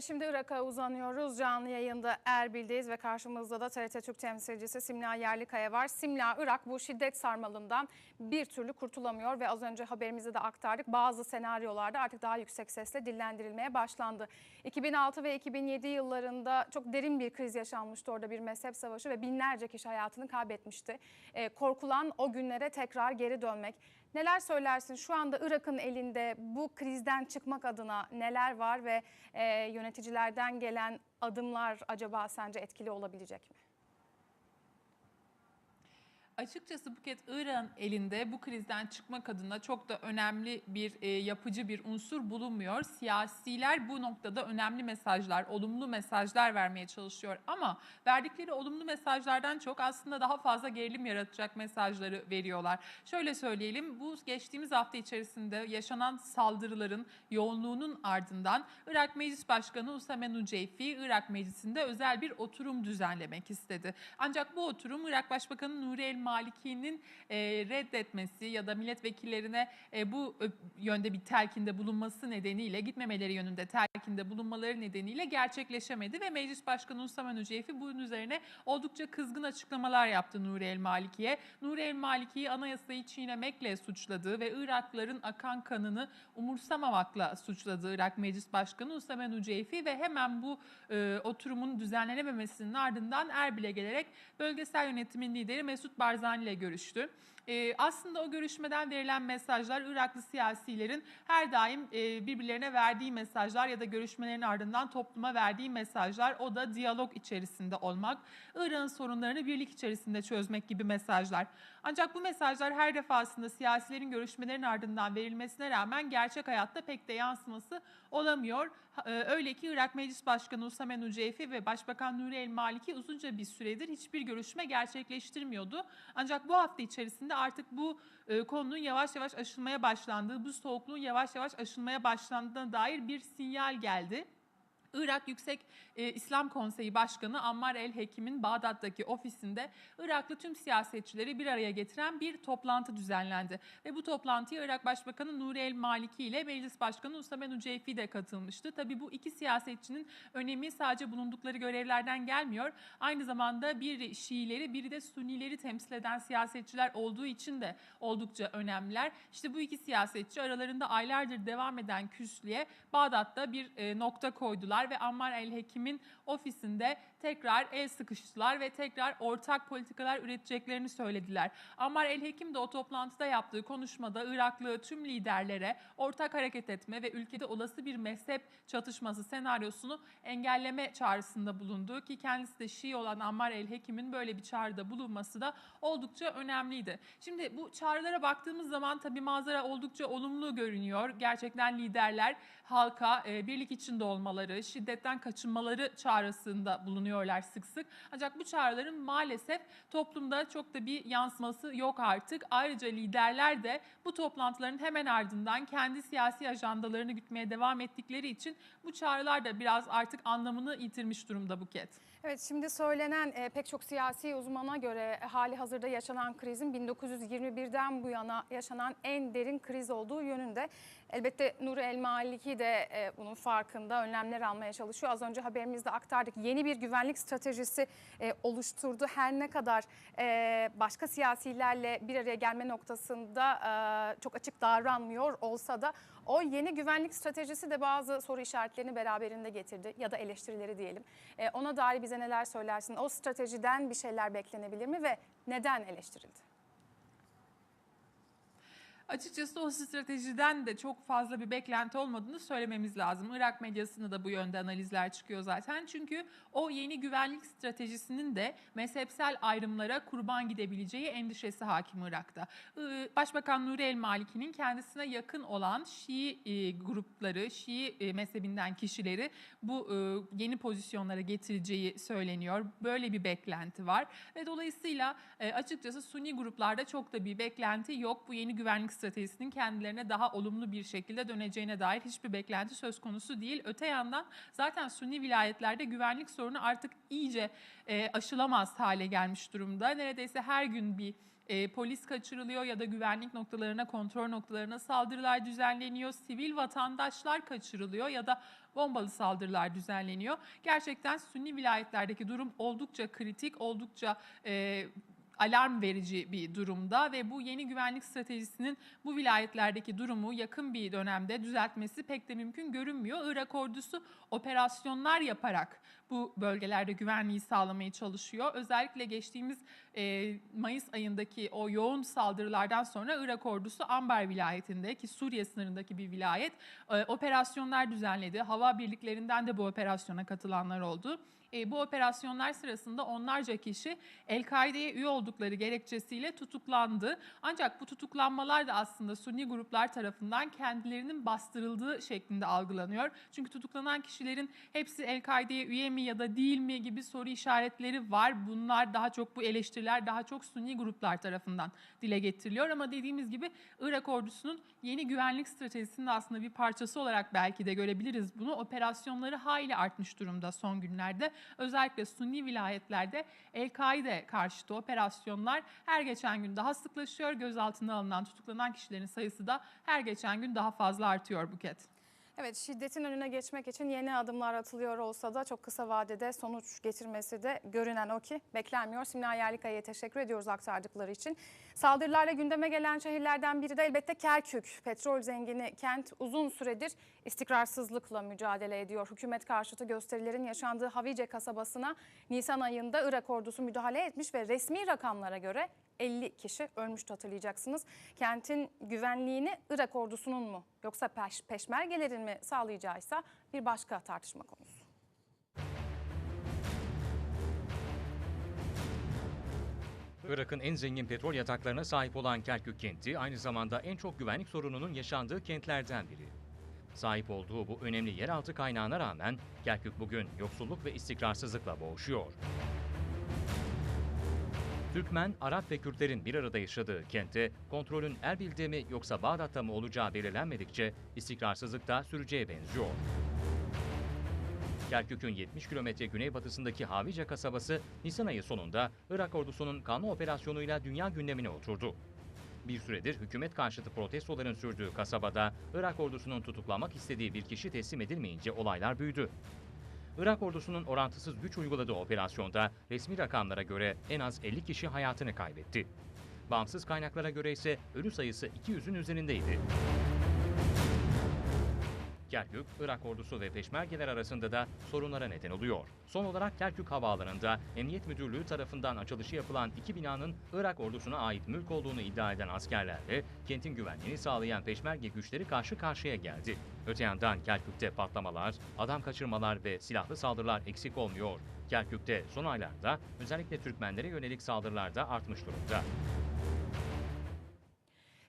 Şimdi Irak'a uzanıyoruz. Canlı yayında Erbil'deyiz ve karşımızda da TRT Türk temsilcisi Simla Yerlikaya var. Simla, Irak bu şiddet sarmalından bir türlü kurtulamıyor ve az önce haberimizde de aktardık. Bazı senaryolarda artık daha yüksek sesle dillendirilmeye başlandı. 2006 ve 2007 yıllarında çok derin bir kriz yaşanmıştı orada bir mezhep savaşı ve binlerce kişi hayatını kaybetmişti. Ee, korkulan o günlere tekrar geri dönmek. Neler söylersin? Şu anda Irak'ın elinde bu krizden çıkmak adına neler var ve e, yöneticilerden gelen adımlar acaba sence etkili olabilecek mi? Açıkçası Buket Irak'ın elinde bu krizden çıkmak adına çok da önemli bir e, yapıcı bir unsur bulunmuyor. Siyasiler bu noktada önemli mesajlar, olumlu mesajlar vermeye çalışıyor. Ama verdikleri olumlu mesajlardan çok aslında daha fazla gerilim yaratacak mesajları veriyorlar. Şöyle söyleyelim, bu geçtiğimiz hafta içerisinde yaşanan saldırıların yoğunluğunun ardından Irak Meclis Başkanı Usame Nuceyfi, Irak Meclisi'nde özel bir oturum düzenlemek istedi. Ancak bu oturum Irak Başbakanı Nuri El Maliki'nin e, reddetmesi ya da milletvekillerine e, bu yönde bir telkinde bulunması nedeniyle gitmemeleri yönünde telkinde bulunmaları nedeniyle gerçekleşemedi ve Meclis Başkanı Usama Nüceyfi bunun üzerine oldukça kızgın açıklamalar yaptı Nuri El Maliki'ye. Nuri El Maliki'yi anayasayı çiğnemekle suçladığı ve Iraklıların akan kanını umursamamakla suçladığı Irak Meclis Başkanı Usama Nüceyfi ve hemen bu e, oturumun düzenlenememesinin ardından Erbil'e gelerek bölgesel yönetimin lideri Mesut Barzani ile görüştü. Ee, aslında o görüşmeden verilen mesajlar Iraklı siyasilerin her daim e, birbirlerine verdiği mesajlar ya da görüşmelerin ardından topluma verdiği mesajlar o da diyalog içerisinde olmak, Irak'ın sorunlarını birlik içerisinde çözmek gibi mesajlar. Ancak bu mesajlar her defasında siyasilerin görüşmelerin ardından verilmesine rağmen gerçek hayatta pek de yansıması olamıyor. E, Öyle ki Irak Meclis Başkanı Usame Nuceyfi ve Başbakan Nuri El Maliki uzunca bir süredir hiçbir görüşme gerçekleştirmiyordu. Ancak bu hafta içerisinde artık bu e, konunun yavaş yavaş aşılmaya başlandığı, bu soğukluğun yavaş yavaş aşılmaya başlandığına dair bir sinyal geldi. Irak Yüksek e, İslam Konseyi Başkanı Ammar El Hekim'in Bağdat'taki ofisinde Iraklı tüm siyasetçileri bir araya getiren bir toplantı düzenlendi. Ve bu toplantıya Irak Başbakanı Nuri El Maliki ile Meclis Başkanı Usame Nuceyfi de katılmıştı. Tabi bu iki siyasetçinin önemi sadece bulundukları görevlerden gelmiyor. Aynı zamanda bir Şiileri bir de Sunileri temsil eden siyasetçiler olduğu için de oldukça önemliler. İşte bu iki siyasetçi aralarında aylardır devam eden küslüğe Bağdat'ta bir e, nokta koydular ve Ammar El Hekim'in ofisinde tekrar el sıkıştılar ve tekrar ortak politikalar üreteceklerini söylediler. Ammar El Hekim de o toplantıda yaptığı konuşmada Iraklı tüm liderlere ortak hareket etme ve ülkede olası bir mezhep çatışması senaryosunu engelleme çağrısında bulundu ki kendisi de Şii olan Ammar El Hekim'in böyle bir çağrıda bulunması da oldukça önemliydi. Şimdi bu çağrılara baktığımız zaman tabii manzara oldukça olumlu görünüyor. Gerçekten liderler halka e, birlik içinde olmaları, şiddetten kaçınmaları çağrısında bulunuyorlar sık sık. Ancak bu çağrıların maalesef toplumda çok da bir yansıması yok artık. Ayrıca liderler de bu toplantıların hemen ardından kendi siyasi ajandalarını gütmeye devam ettikleri için bu çağrılar da biraz artık anlamını yitirmiş durumda Buket. Evet şimdi söylenen e, pek çok siyasi uzmana göre hali hazırda yaşanan krizin 1921'den bu yana yaşanan en derin kriz olduğu yönünde. Elbette Nuri El Maliki de e, bunun farkında önlemler almaya çalışıyor. Az önce haberimizde aktardık yeni bir güvenlik stratejisi e, oluşturdu. Her ne kadar e, başka siyasilerle bir araya gelme noktasında e, çok açık davranmıyor olsa da o yeni güvenlik stratejisi de bazı soru işaretlerini beraberinde getirdi ya da eleştirileri diyelim. E, ona dair bize neler söylersin? O stratejiden bir şeyler beklenebilir mi ve neden eleştirildi? Açıkçası o stratejiden de çok fazla bir beklenti olmadığını söylememiz lazım. Irak medyasında da bu yönde analizler çıkıyor zaten. Çünkü o yeni güvenlik stratejisinin de mezhepsel ayrımlara kurban gidebileceği endişesi hakim Irak'ta. Başbakan Nuri El Maliki'nin kendisine yakın olan Şii e, grupları, Şii e, mezhebinden kişileri bu e, yeni pozisyonlara getireceği söyleniyor. Böyle bir beklenti var ve dolayısıyla açıkçası Sunni gruplarda çok da bir beklenti yok. Bu yeni güvenlik stratejisinin kendilerine daha olumlu bir şekilde döneceğine dair hiçbir beklenti söz konusu değil. Öte yandan zaten Sunni vilayetlerde güvenlik sorunu artık iyice e, aşılamaz hale gelmiş durumda. Neredeyse her gün bir e, polis kaçırılıyor ya da güvenlik noktalarına, kontrol noktalarına saldırılar düzenleniyor. Sivil vatandaşlar kaçırılıyor ya da bombalı saldırılar düzenleniyor. Gerçekten Sünni vilayetlerdeki durum oldukça kritik, oldukça e, alarm verici bir durumda ve bu yeni güvenlik stratejisinin bu vilayetlerdeki durumu yakın bir dönemde düzeltmesi pek de mümkün görünmüyor. Irak ordusu operasyonlar yaparak bu bölgelerde güvenliği sağlamaya çalışıyor. Özellikle geçtiğimiz e, Mayıs ayındaki o yoğun saldırılardan sonra Irak ordusu Ambar vilayetinde ki Suriye sınırındaki bir vilayet e, operasyonlar düzenledi. Hava birliklerinden de bu operasyona katılanlar oldu. E, bu operasyonlar sırasında onlarca kişi El-Kaide'ye üye oldukları gerekçesiyle tutuklandı. Ancak bu tutuklanmalar da aslında Sunni gruplar tarafından kendilerinin bastırıldığı şeklinde algılanıyor. Çünkü tutuklanan kişilerin hepsi El-Kaide'ye üye mi ya da değil mi gibi soru işaretleri var. Bunlar daha çok bu eleştiriler daha çok Sunni gruplar tarafından dile getiriliyor. Ama dediğimiz gibi Irak ordusunun yeni güvenlik stratejisinin aslında bir parçası olarak belki de görebiliriz bunu. Operasyonları hayli artmış durumda son günlerde. Özellikle Sunni vilayetlerde El-Kaide karşıtı operasyonlar her geçen gün daha sıklaşıyor. Gözaltına alınan, tutuklanan kişilerin sayısı da her geçen gün daha fazla artıyor Buket. Evet şiddetin önüne geçmek için yeni adımlar atılıyor olsa da çok kısa vadede sonuç getirmesi de görünen o ki beklenmiyor. Simla Yerlikaya'ya teşekkür ediyoruz aktardıkları için. Saldırılarla gündeme gelen şehirlerden biri de elbette Kerkük. Petrol zengini kent uzun süredir istikrarsızlıkla mücadele ediyor. Hükümet karşıtı gösterilerin yaşandığı Havice kasabasına Nisan ayında Irak ordusu müdahale etmiş ve resmi rakamlara göre 50 kişi ölmüştü hatırlayacaksınız. Kentin güvenliğini Irak ordusunun mu yoksa peş, peşmergelerin mi sağlayacağıysa bir başka tartışma konusu. Irak'ın en zengin petrol yataklarına sahip olan Kerkük kenti aynı zamanda en çok güvenlik sorununun yaşandığı kentlerden biri. Sahip olduğu bu önemli yeraltı kaynağına rağmen Kerkük bugün yoksulluk ve istikrarsızlıkla boğuşuyor. Türkmen, Arap ve Kürtlerin bir arada yaşadığı kentte kontrolün Erbil'de mi yoksa Bağdat'ta mı olacağı belirlenmedikçe istikrarsızlık da süreceğe benziyor. Kerkük'ün 70 kilometre güneybatısındaki Havice kasabası Nisan ayı sonunda Irak ordusunun kanlı operasyonuyla dünya gündemine oturdu. Bir süredir hükümet karşıtı protestoların sürdüğü kasabada Irak ordusunun tutuklamak istediği bir kişi teslim edilmeyince olaylar büyüdü. Irak ordusunun orantısız güç uyguladığı operasyonda resmi rakamlara göre en az 50 kişi hayatını kaybetti. Bağımsız kaynaklara göre ise ölü sayısı 200'ün üzerindeydi. Kerkük, Irak ordusu ve peşmergeler arasında da sorunlara neden oluyor. Son olarak Kerkük Havaalanı'nda Emniyet Müdürlüğü tarafından açılışı yapılan iki binanın Irak ordusuna ait mülk olduğunu iddia eden askerlerle kentin güvenliğini sağlayan peşmerge güçleri karşı karşıya geldi. Öte yandan Kerkük'te patlamalar, adam kaçırmalar ve silahlı saldırılar eksik olmuyor. Kerkük'te son aylarda özellikle Türkmenlere yönelik saldırılar da artmış durumda.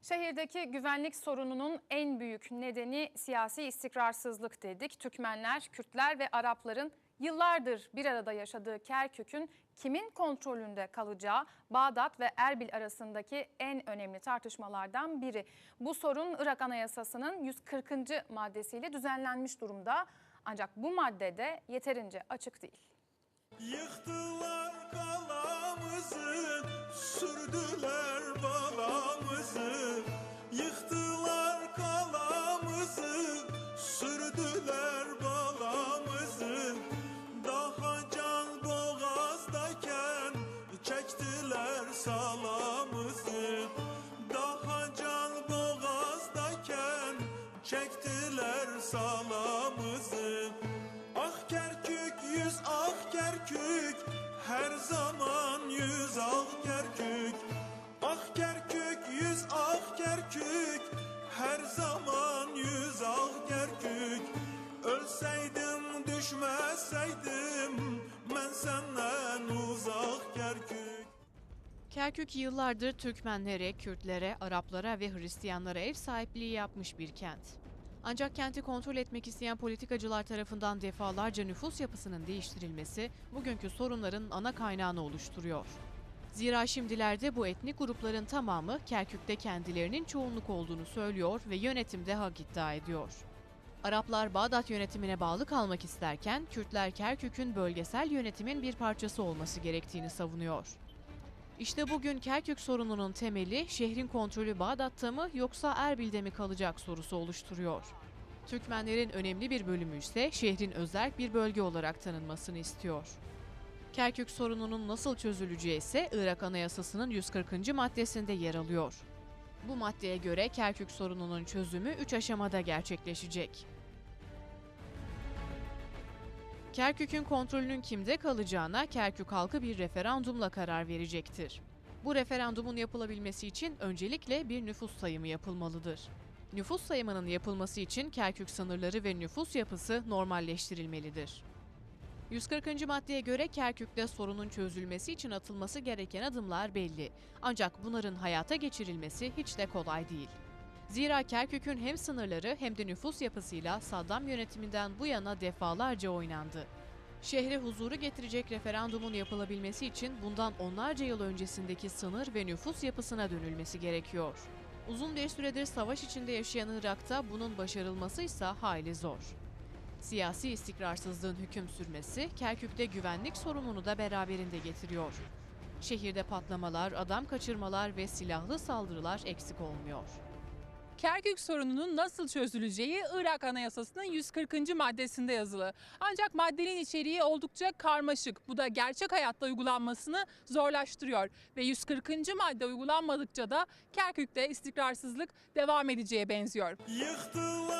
Şehirdeki güvenlik sorununun en büyük nedeni siyasi istikrarsızlık dedik. Türkmenler, Kürtler ve Arapların yıllardır bir arada yaşadığı Kerkük'ün kimin kontrolünde kalacağı Bağdat ve Erbil arasındaki en önemli tartışmalardan biri. Bu sorun Irak Anayasası'nın 140. maddesiyle düzenlenmiş durumda. Ancak bu maddede yeterince açık değil. Yıktılar kalamızı, sürdüler balamızı. Salamızı. Ah Kerkük yüz ah Kerkük. Her zaman yüz ah Kerkük. Ah Kerkük yüz ah Kerkük. Her zaman yüz ah Kerkük. Ölseydim düşmeseydim ben senden uzak Kerkük. Kerkük yıllardır Türkmenlere, Kürtlere, Araplara ve Hristiyanlara ev sahipliği yapmış bir kent. Ancak kenti kontrol etmek isteyen politikacılar tarafından defalarca nüfus yapısının değiştirilmesi bugünkü sorunların ana kaynağını oluşturuyor. Zira şimdilerde bu etnik grupların tamamı Kerkük'te kendilerinin çoğunluk olduğunu söylüyor ve yönetimde hak iddia ediyor. Araplar Bağdat yönetimine bağlı kalmak isterken Kürtler Kerkük'ün bölgesel yönetimin bir parçası olması gerektiğini savunuyor. İşte bugün Kerkük sorununun temeli şehrin kontrolü Bağdat'ta mı yoksa Erbil'de mi kalacak sorusu oluşturuyor. Türkmenlerin önemli bir bölümü ise şehrin özel bir bölge olarak tanınmasını istiyor. Kerkük sorununun nasıl çözüleceği ise Irak Anayasası'nın 140. maddesinde yer alıyor. Bu maddeye göre Kerkük sorununun çözümü 3 aşamada gerçekleşecek. Kerkük'ün kontrolünün kimde kalacağına Kerkük halkı bir referandumla karar verecektir. Bu referandumun yapılabilmesi için öncelikle bir nüfus sayımı yapılmalıdır. Nüfus sayımının yapılması için Kerkük sınırları ve nüfus yapısı normalleştirilmelidir. 140. maddeye göre Kerkük'te sorunun çözülmesi için atılması gereken adımlar belli. Ancak bunların hayata geçirilmesi hiç de kolay değil. Zira Kerkük'ün hem sınırları hem de nüfus yapısıyla Saddam yönetiminden bu yana defalarca oynandı. Şehre huzuru getirecek referandumun yapılabilmesi için bundan onlarca yıl öncesindeki sınır ve nüfus yapısına dönülmesi gerekiyor. Uzun bir süredir savaş içinde yaşayan Irak'ta bunun başarılması ise hayli zor. Siyasi istikrarsızlığın hüküm sürmesi Kerkük'te güvenlik sorununu da beraberinde getiriyor. Şehirde patlamalar, adam kaçırmalar ve silahlı saldırılar eksik olmuyor. Kerkük sorununun nasıl çözüleceği Irak Anayasası'nın 140. maddesinde yazılı. Ancak maddenin içeriği oldukça karmaşık. Bu da gerçek hayatta uygulanmasını zorlaştırıyor. Ve 140. madde uygulanmadıkça da Kerkük'te istikrarsızlık devam edeceğe benziyor. Yıktılar